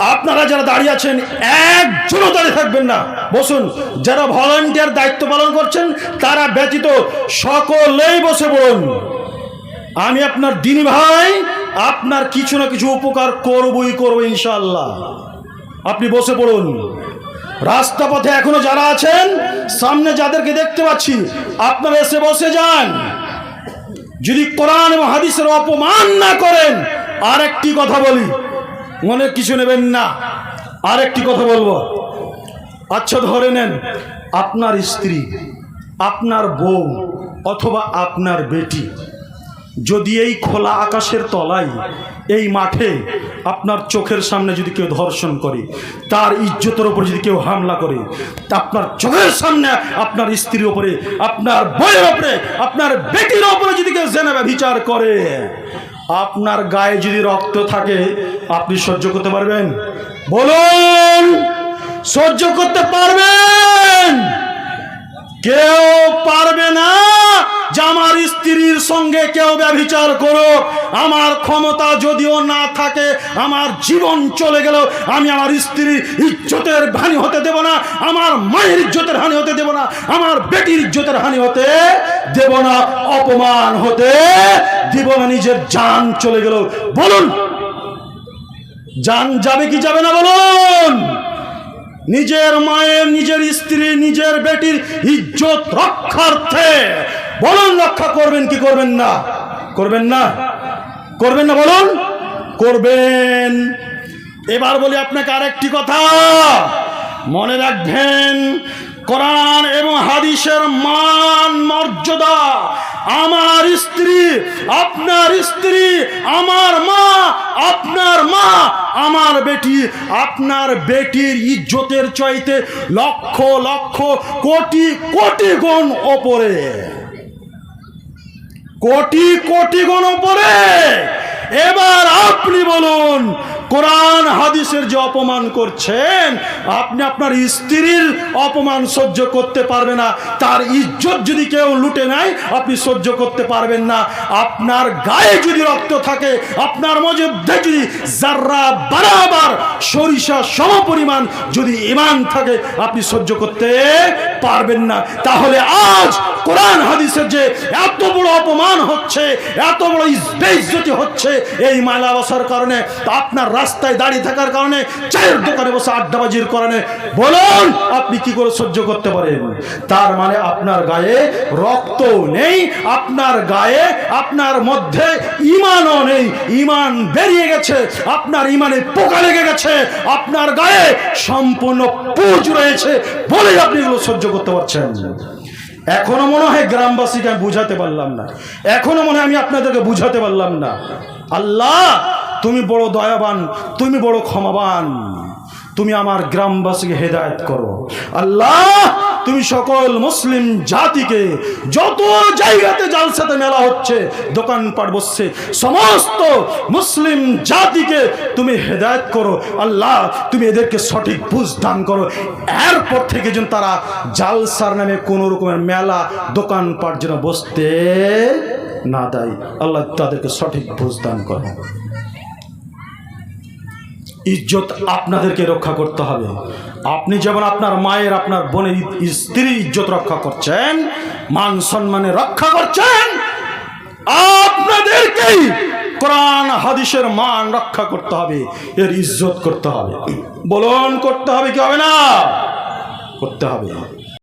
আপনারা যারা দাঁড়িয়ে আছেন, একজনও দাঁড়িয়ে থাকবেন না। বসুন, যারা ভলান্টিয়ার দায়িত্ব পালন করছেন, তারা ব্যতীত সকলেই বসে পড়ুন। আমি আপনার দিনী ভাই, আপনার কিছু না কিছু উপকার করবই করব ইনশাল্লাহ আপনি বসে পড়ুন। রাস্তা পথে এখনও যারা আছেন, সামনে যাদেরকে দেখতে পাচ্ছি, আপনারা এসে বসে যান। যদি কোরআন এবং হাদিসের অপমান না করেন আর একটি কথা বলি। মনে কিছু নেবেন না। আর একটি কথা বলব। আচ্ছা ধরে নেন আপনার স্ত্রী, আপনার বউ অথবা আপনার বেটি যদি এই খোলা আকাশের তলায়, এই মাঠে আপনার চোখের সামনে যদি কেউ ধর্ষণ করে, তার ইজ্জতের ওপর যদি কেউ হামলা করে আপনার চোখের সামনে আপনার স্ত্রীর ওপরে আপনার বইয়ের ওপরে আপনার বেটির ওপরে যদি কেউ জেনে বিচার করে আপনার গায়ে যদি রক্ত থাকে, আপনি সহ্য করতে পারবেন? বলুন, সহ্য করতে পারবেন? কেউ পারবে না যে আমার স্ত্রীর সঙ্গে কেউ ব্যভিচার করো আমার ক্ষমতা যদিও না থাকে, আমার জীবন চলে গেল আমি আমার স্ত্রীর ইজ্জতের হানি হতে দেব না, আমার মায়ের ইজ্জতের হানি হতে দেব না, আমার বেটির ইজ্জতের হানি হতে দেব না, অপমান হতে দিব না, নিজের জান চলে গেল। বলুন জান যাবে কি যাবে না বলুন? নিজের মায়ের, নিজের স্ত্রী, নিজের বেটির ইজ্জত রক্ষার্থে বলুন, রক্ষা করবেন কি করবেন না? করবেন না? করবেন না বলুন? করবেন। এবার বলি আপনাকে আরেকটি কথা। মনে রাখবেন কোরআন এবং হাদিসের মান, মর্যাদা। আমার স্ত্রী, আপনার স্ত্রী, আমার মা, আপনার মা, আমার বেটি, আপনার বেটির ইজ্জতের চাইতে লক্ষ লক্ষ, কোটি কোটি গুণ ওপরে। কোটি কোটি গুণ ওপরে। এবার আপনি বলুন কোরআন, হাদিসের যে অপমান করছেন, আপনি আপনার স্ত্রীর অপমান সহ্য করতে পারবে না। তার ইজ্জত যদি কেউ লুটে নেয়, আপনি সহ্য করতে পারবেন না। আপনার গায়ে যদি রক্ত থাকে, আপনার মধ্যে যদি যার্রা বারাবার সরিষা সমপরিমাণ যদি ইমান থাকে, আপনি সহ্য করতে পারবেন না। তাহলে আজ কোরআন, হাদিসের যে এত বড় অপমান হচ্ছে, এত বড় বেইজ্জতি হচ্ছে, এই মালা বসার কারণে আপনার রাস্তায় দাঁড়িয়ে থাকার কারণে চায়ের দোকানে বসে আড্ডাবাজির কারণে বলুন, আপনি কি করে সহ্য করতে পারেন? তার মানে আপনার গায়ে রক্ত নেই, আপনার গায়ে, আপনার মধ্যে ইমানও নেই। ইমান বেরিয়ে গেছে, আপনার ইমানে পোকা লেগে গেছে, আপনার গায়ে সম্পূর্ণ পুজ রয়েছে বলেই আপনি এগুলো সহ্য করতে পারছেন। এখনও মনে হয় গ্রামবাসীকে আমি বুঝাতে পারলাম না। এখনও মনে হয় আমি আপনাদেরকে বুঝাতে পারলাম না। আল্লাহ তুমি বড় দয়াবান, তুমি বড় ক্ষমাবান। তুমি আমার গ্রামবাসীকে হেদায়ত করো। আল্লাহ, তুমি সকল মুসলিম জাতিকে যত জায়গাতে জালসাতে মেলা হচ্ছে, দোকানপাট বসছে, সমস্ত মুসলিম জাতিকে তুমি হেদায়ত করো। আল্লাহ, তুমি এদেরকে সঠিক বুঝ দান করো। এরপর থেকে যেন তারা জালসার নামে কোনো রকমের মেলা, দোকানপাট যেন বসতে না দেয়। আল্লাহ তাদেরকে সঠিক বুঝ দান করো। ইজ্জত আপনাদেরকে রক্ষা করতে হবে। আপনি যেমন আপনার মায়ের, আপনার বোনের স্ত্রীর ইজ্জত রক্ষা করছেন, মান সম্মানে রক্ষা করছেন, আপনাদেরকেই কোরআন, হাদিসের মান রক্ষা করতে হবে, এর ইজ্জত করতে হবে। বলন, করতে হবে কি হবে না? করতে হবে।